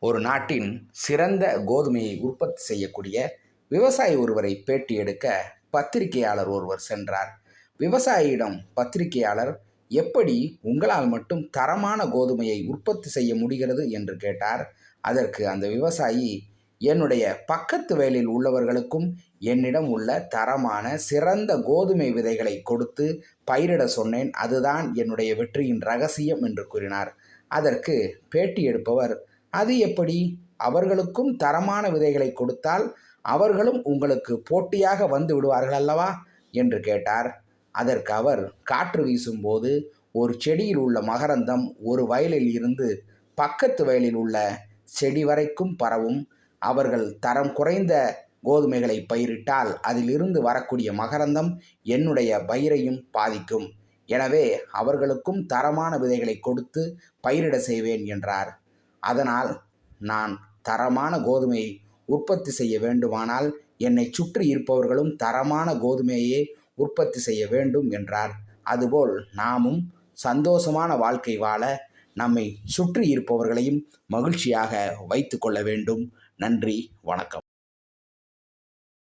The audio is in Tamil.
ஒரு நாட்டின் சிறந்த கோதுமையை உற்பத்தி செய்யக்கூடிய விவசாயி ஒருவரை பேட்டி எடுக்க பத்திரிகையாளர் ஒருவர் சென்றார். விவசாயியிடம் பத்திரிகையாளர் எப்படி உங்களால் மட்டும் தரமான கோதுமையை உற்பத்தி செய்ய முடிகிறது? என்று கேட்டார். அதற்கு அந்த விவசாயி என்னுடைய பக்கத்து வேலில் உள்ளவர்களுக்கும் என்னிடம் உள்ள தரமான சிறந்த கோதுமை விதைகளை கொடுத்து பயிரிட சொன்னேன். அதுதான் என்னுடைய வெற்றியின் ரகசியம் என்று கூறினார். அதற்கு பேட்டி எடுப்பவர் அது எப்படி? அவர்களுக்கும் தரமான விதைகளை கொடுத்தால் அவர்களும் உங்களுக்கு போட்டியாக வந்து விடுவார்கள் அல்லவா? என்று கேட்டார். அதற்கு அவர் காற்று வீசும்போது ஒரு செடியில் உள்ள மகரந்தம் ஒரு வயலில் இருந்து பக்கத்து வயலில் உள்ள செடி வரைக்கும் பரவும். அவர்கள் தரம் குறைந்த கோதுமைகளை பயிரிட்டால் அதிலிருந்து வரக்கூடிய மகரந்தம் என்னுடைய பயிரையும் பாதிக்கும். எனவே அவர்களுக்கும் தரமான விதைகளை கொடுத்து பயிரிட செய்வேன் என்றார். அதனால் நான் தரமான கோதுமையை உற்பத்தி செய்ய வேண்டுமானால் என்னை சுற்றி இருப்பவர்களும் தரமான கோதுமையே உற்பத்தி செய்ய வேண்டும் என்றார். அதுபோல் நாமும் சந்தோஷமான வாழ்க்கை வாழ நம்மை சுற்றி இருப்பவர்களையும் மகிழ்ச்சியாக வைத்து கொள்ள வேண்டும். நன்றி வணக்கம்.